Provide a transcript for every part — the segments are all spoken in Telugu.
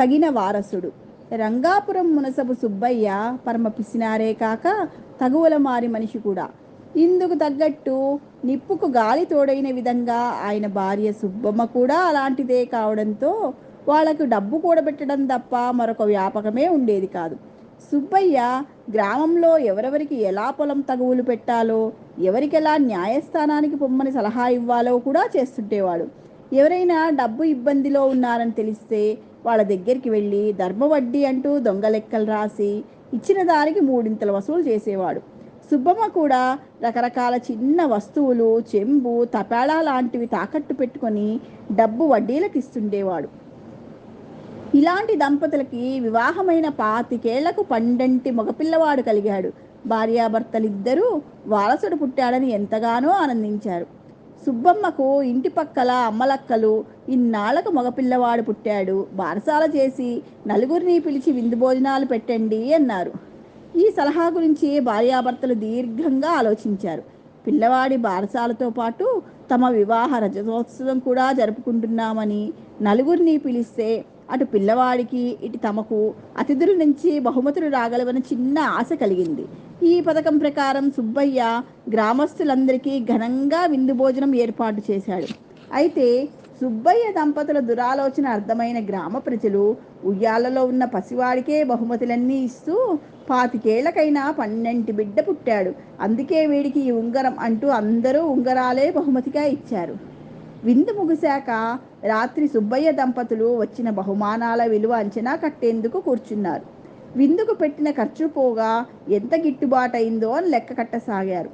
తగిన వారసుడు. రంగాపురం మునసపు సుబ్బయ్య పరమ పిసినారే కాక తగువల మారి మనిషి కూడా. ఇందుకు తగ్గట్టు నిప్పుకు గాలి తోడైన విధంగా ఆయన భార్య సుబ్బమ్మ కూడా అలాంటిదే కావడంతో వాళ్ళకు డబ్బు కూడబెట్టడం తప్ప మరొక వ్యాపకమే ఉండేది కాదు. సుబ్బయ్య గ్రామంలో ఎవరెవరికి ఎలా పొలం తగువులు పెట్టాలో ఎవరికెలా న్యాయస్థానానికి పొమ్మని సలహా ఇవ్వాలో కూడా చేస్తుంటేవాడు. ఎవరైనా డబ్బు ఇబ్బందిలో ఉన్నారని తెలిస్తే వాళ్ళ దగ్గరికి వెళ్ళి ధర్మ వడ్డీ అంటూ దొంగ లెక్కలు రాసి ఇచ్చిన దానికి మూడింతలు వసూలు చేసేవాడు. సుబ్బమ్మ కూడా రకరకాల చిన్న వస్తువులు చెంబు తపేళా లాంటివి తాకట్టు పెట్టుకొని డబ్బు వడ్డీలకు ఇస్తుండేవాడు. ఇలాంటి దంపతులకి వివాహమైన పాతికేళ్ళకు పండంటి మగపిల్లవాడు కలిగాడు. భార్యాభర్తలిద్దరూ వారసుడు పుట్టాడని ఎంతగానో ఆనందించారు. సుబ్బమ్మకు ఇంటి పక్కల అమ్మలక్కలు ఇన్నాళ్ళకు మగపిల్లవాడు పుట్టాడు. బారసాల చేసి నలుగురిని పిలిచి విందు భోజనాలు పెట్టండి అన్నారు. ఈ సలహా గురించి భార్యాభర్తలు దీర్ఘంగా ఆలోచించారు. పిల్లవాడి బారసాలతో పాటు తమ వివాహ రజతోత్సవం కూడా జరుపుకుంటున్నామని నలుగురిని పిలిస్తే అటు పిల్లవాడికి ఇటు తమకు అతిథుల నుంచి బహుమతులు రాగలవని చిన్న ఆశ కలిగింది. ఈ పథకం ప్రకారం సుబ్బయ్య గ్రామస్తులందరికీ ఘనంగా విందు భోజనం ఏర్పాటు చేశాడు. అయితే సుబ్బయ్య దంపతుల దురాలోచన అర్థమైన గ్రామ ప్రజలు ఉయ్యాలలో ఉన్న పసివాడికే బహుమతులన్నీ ఇస్తూ పాతికేళ్ళకైనా పన్నెంటి బిడ్డ పుట్టాడు. అందుకే వీడికి ఈ ఉంగరం అంటూ అందరూ ఉంగరాలే బహుమతిగా ఇచ్చారు. విందు ముగిశాక రాత్రి సుబ్బయ్య దంపతులు వచ్చిన బహుమానాల విలువ అంచనా కట్టేందుకు కూర్చున్నారు. విందుకు పెట్టిన ఖర్చు పోగా ఎంత గిట్టుబాటైందో అని లెక్క కట్టసాగారు.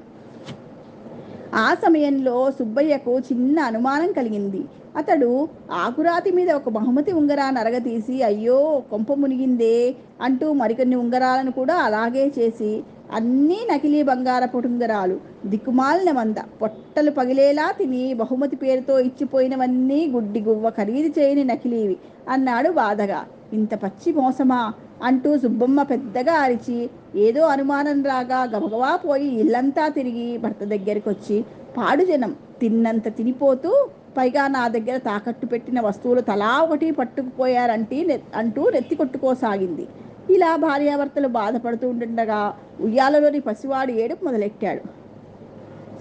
ఆ సమయంలో సుబ్బయ్యకు చిన్న అనుమానం కలిగింది. అతడు ఆకురాతి మీద ఒక బహుమతి ఉంగరాన్ని అరగతీసి అయ్యో కొంప మునిగిందే అంటూ మరికొన్ని ఉంగరాలను కూడా అలాగే చేసి అన్నీ నకిలీ బంగారపు ఉంగరాలు దిక్కుమాలిన మంద పొట్టలు పగిలేలా తిని బహుమతి పేరుతో ఇచ్చిపోయినవన్నీ గుడ్డి గువ్వ ఖరీదు చేయని నకిలీవి అన్నాడు బాధగా. ఇంత పచ్చి మోసమా? అంటూ సుబ్బమ్మ పెద్దగా అరిచి ఏదో అనుమానం రాగా గబగబా పోయి ఇల్లంతా తిరిగి భర్త దగ్గరికి వచ్చి పాడు జనం తిన్నంత తినిపోతూ పైగా నా దగ్గర తాకట్టు పెట్టిన వస్తువులు తలా ఒకటి పట్టుకుపోయారంటే అంటూ నెత్తి కొట్టుకోసాగింది. ఇలా భార్యాభర్తలు బాధపడుతూ ఉంటుండగా ఉయ్యాలలోని పసివాడు ఏడుపు మొదలెట్టాడు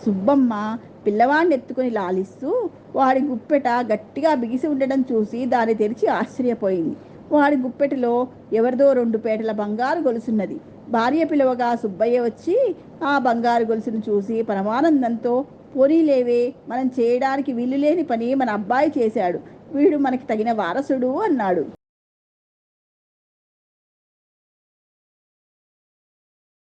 సుబ్బమ్మ పిల్లవాడిని ఎత్తుకొని లాలిస్తూ వాడి గుప్పెట గట్టిగా బిగిసి ఉండడం చూసి దాన్ని తెరిచి ఆశ్చర్యపోయింది. వాడి గుప్పెటలో ఎవరిదో రెండు పేటల బంగారు గొలుసున్నది. భార్య పిలువగా సుబ్బయ్య వచ్చి ఆ బంగారు గొలుసును చూసి పరమానందంతో పోనీలేవే మనం చేయడానికి వీలు లేని పని మన అబ్బాయి చేశాడు. వీడు మనకి తగిన వారసుడు అన్నాడు.